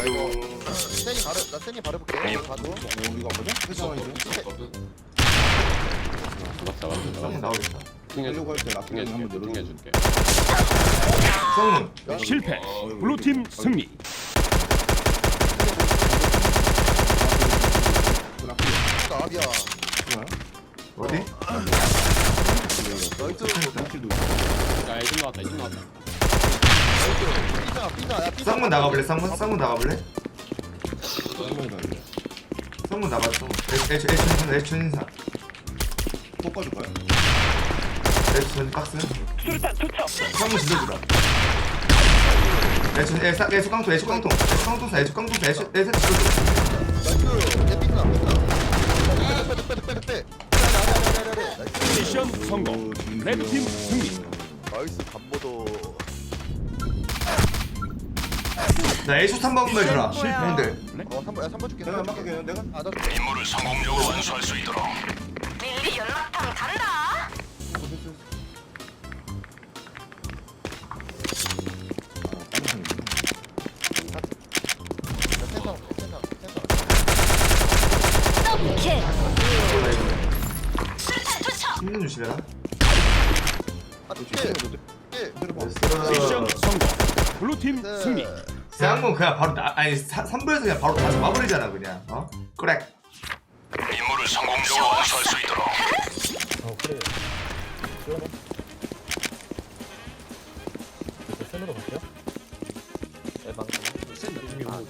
아이고. 세니 바로 나 세니 바로 볼게. 봐도. 오 이거 뭐죠? 회사 이제 맞다 맞다 한번 열어. 튕겨줄게 쌍문. 실패. 블루팀 승리. 어디? 애진 나왔다 나왔다 삐자 삐자 야 삐자. 쌍문 나가볼래? 쌍문? 쌍문 나가볼래? 쌍문이 나요. 쌍문 나가죠. 애초 애초 애초 인사. 또 빠질까요? 애초 박스. 쌍문 질러주라. 애초 깡통 애초 깡통 애초 깡통사 애초 깡통사 애초 애초 삐자. 빼빼빼 빼빼 빼. 미션 성공. 레드팀 승리. 나이스 간보도. 나 애초 3번만 해주라. 형들. 어 3번 야 3번 줄게. 내가 맡길게요. 내가. 아나 임무를 성공적으로 완수할 수 있도록 밀리 연락탕 간다. 센터 센터 센터. 더블킬. 술탄 투척. 힘좀 주시려나? 아 뒤에 삐. 삐. 미션 성공. 블루팀 승리. 쌍문 그냥 바로 나 아니 3부에서 그냥 바로 다 잡아버리잖아 그냥. 어? 그래. 임무를 성공적으로 완수할 수 있도록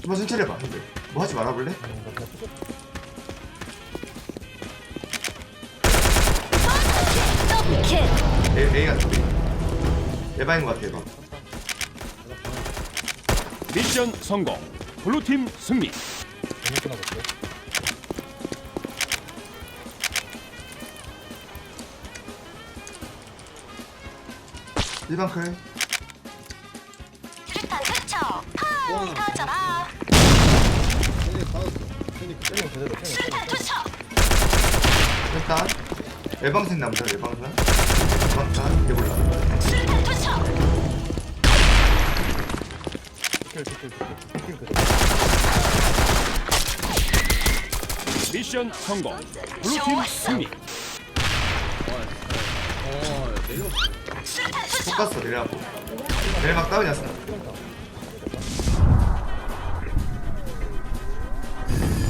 좀만 천천히 해봐. 형들. 뭐 하지 말아볼래? 더블킬. A A 같은 데. 에바인 것 같아 이거. 미션 성공. 블루팀 승리. 일반 클. 술탄 투척. 팡 터져라. 투척. 일단 예방생 남자 예방생. 예방탄 해볼라. 술탄 투척. 미션 성공. 블루팀 승리. 속 갔어 내려갖고. 내려막 다운이었어.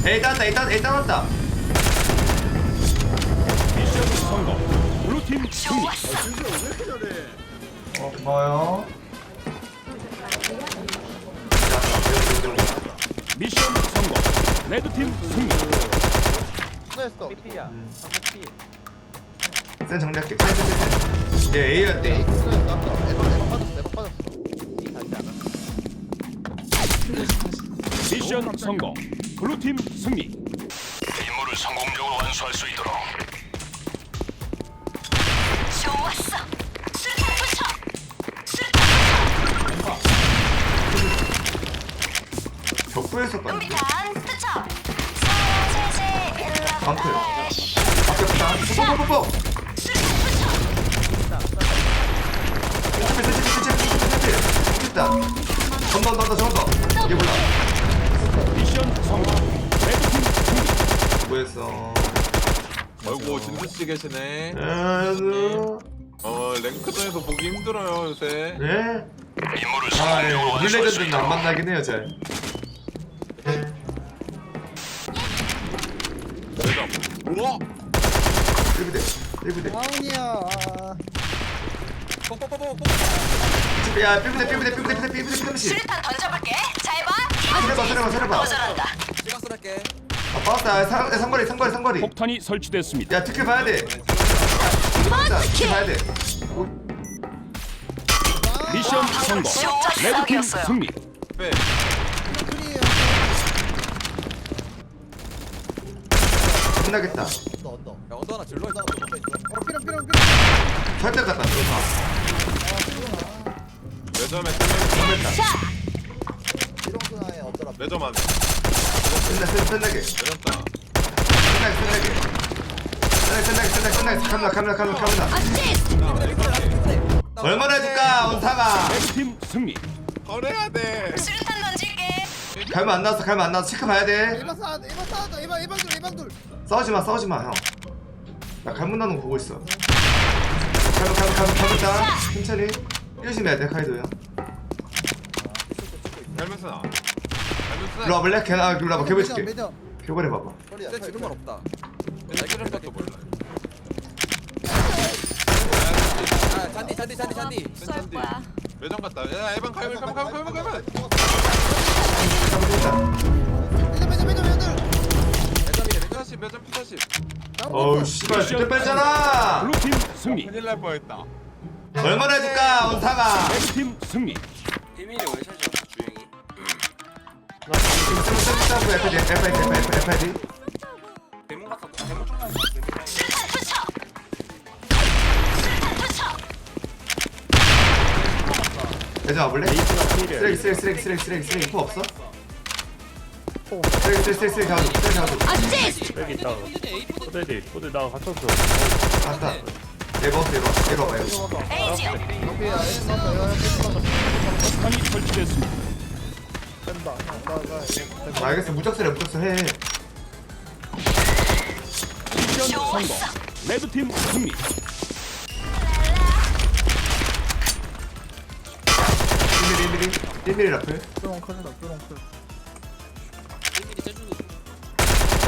따왔다 에이 따 에이 따왔다. 미션 성공. 블루팀 승리. 어 고마워요. 레드팀 승리. 스나했어. 센 정리할게. 센, 센, 센, 센. 얘 A였대. 스나했어. 아까 에바 에바 빠졌어. 에바 빠졌어. 미션 성공. 블루팀 승리. 임무를 성공적으로 완수할 수 있도록 좋았어. 뽀뽀뽀뽀. 전더 더 전더. 이게 몰라. 미션 성공. 아이고 진수 씨 계시네. 아, 어 랭크전에서 보기 힘들어요 요새. 네. 아, 예. 룰레전드는 안 만나긴 해요, 잘. 우와. 1부대, 1부대. 아니야. 야, 1부대, 1부대, 1부대, 1부대, 1부대, 1부대. 술탄 던져볼게. 잘 봐. 서려봐, 서려봐, 서려봐. 거절한다. 아, 빠졌다. 상, 상거리, 상거리, 상거리. 폭탄이 설치됐습니다. 야, 특혜 봐야 돼. 자, 특혜 봐야 돼. 미션 성공. 레드팀. 승리. 빼. 끝나겠다. 야 언더 하나 질러. 설득 같다, 좋다. 매점에 자. 매점 안. 끝나, 끝, 끝나게. 매점 따. 끝나게, 끝나게. 끝나게, 끝나게, 끝나게, 끝나게. 카메라, 카메라, 카메라, 카메라. 어시스트. 얼마나 해줄까, 원상아? 레드팀 승리. 거래야 돼. 술탄 던질게. 갈면 안 나왔어 갈면 안 나왔어. 체크 봐야 돼. 일반 싸 일반 싸 일반 일반 둘 일반 둘. 싸우지 마 싸우지 마 형나 갈문 나는 거 보고 있어. 갈문 갈문 갈문 갈문 있다 천천히. 조심해야 돼 카이도 형 갈면서 나. 갈면서 일로 와볼래? 걔나 일로 와봐. 개발 줄게. 매점 개발해 봐봐. 나 지금 말 없다. 내기를 것도 몰라. 아 잔디 잔디 잔디 잔디. 쏠 거야. 매점 갔다. 야 에반 갈면 갈면 갈면 갈면 갈면. 어우 씨발 진짜 뺐잖아 블루팀 승리. 큰일 날 뻔했다. 얼마나 해줄까 원상아 레드팀 승리. 비밀이 월샷이야 주행이 스무스무스하고 FD FID FID FID 대문 대문 쪽 갔어 수류탄 투척. 수류탄 투척. 대장 와볼래? 쓰레기 쓰레기 쓰레기 쓰레기 쓰레기 쓰레기 포 없어? 어. 쎄쎄쎄쎄 가도 쎄 가도 어시스트! 여기 있다. 포대디, 포대 나 갇혔어. 간다 에버 에버 에버 에버 에이지오! 폭탄이 설치됐습니다. 된다. 나, 나, 나. 아, 알겠어 무적설해 무적설해 미션 성공. 레드팀 승리. 띠밀이 띠밀이 띠밀이 라플 뾰롱 큰일 나, 뾰롱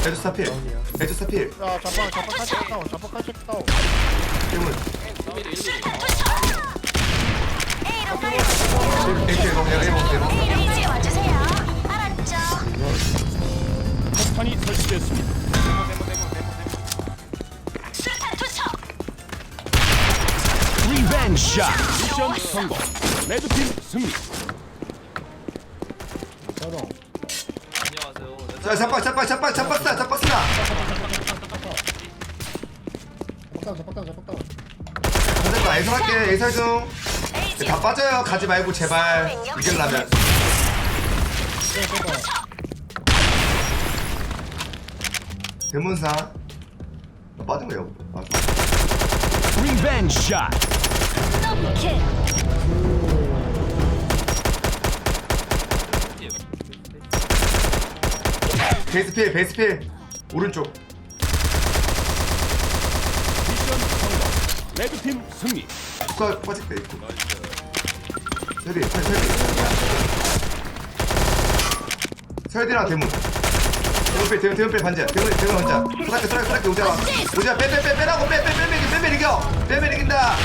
에조 스타필 에조 스타필 야 자판 자판 칼집 다운 자판 칼집 다운 가요. 이렇게 얘 먹어 얘 먹어 에이지에 와주세요. 알았죠? 폭탄이 설치됐습니다. 수류탄 투척. 리벤지 샷. 미션 성공. 레드팀 승리. 자 잡박 잡박 잡박 잡박 쏴 잡박 쏴 자판 자판 다운 자판 다운 잠깐만 애설 할게 애설 중 에이지오. 다 빠져요 가지 말고 제발 이길라면 대문사 나 빠진 거야 리벤지 샷. 더블 킬. 베이스 필 베이스 필 오른쪽. 미션 성공. 레드팀 승리. 국가 빠질 때 있고. 설디 설- 설디 설디랑 대문. 대문필 대문 대문필 반지야 대문 대문 혼자. 소라게 소라게 소라게 오자 오자 빼빼빼 빼라고 빼빼빼빼 빼빼 이겨. 빼빼 이긴다.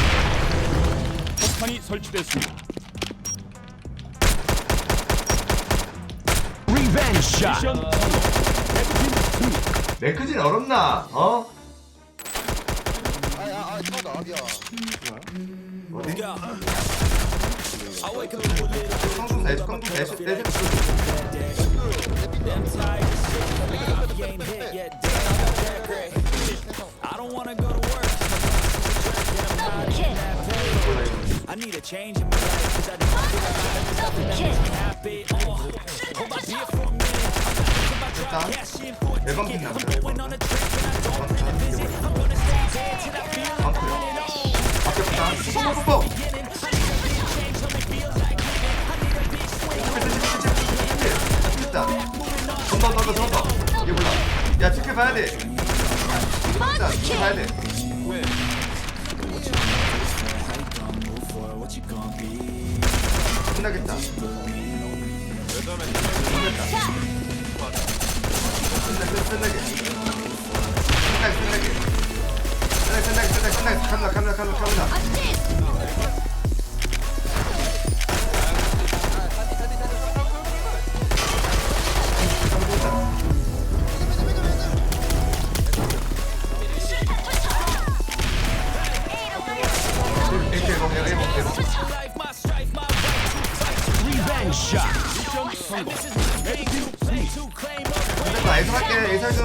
폭탄이 설치됐습니다. 리벤지 샷. 미션 성공. 맥크진 어렵나? 어? 아야 아 저거 나비야 어디? 깡통 대수 깡통 대수 대수 I need a change in my life cause I don't feel like nothing that was happy or hope I hear from 일단 앨범 빛나는데요 야 지켜 봐야 돼 일단 지켜 봐야 돼 끝나겠다 끝나겠다 매점에 자. 끝나게 끝나게 끝나게 끝나게 끝나게 끝나게 끝나게 끝나게 카메라 카메라 카메라 카메라 어시스트.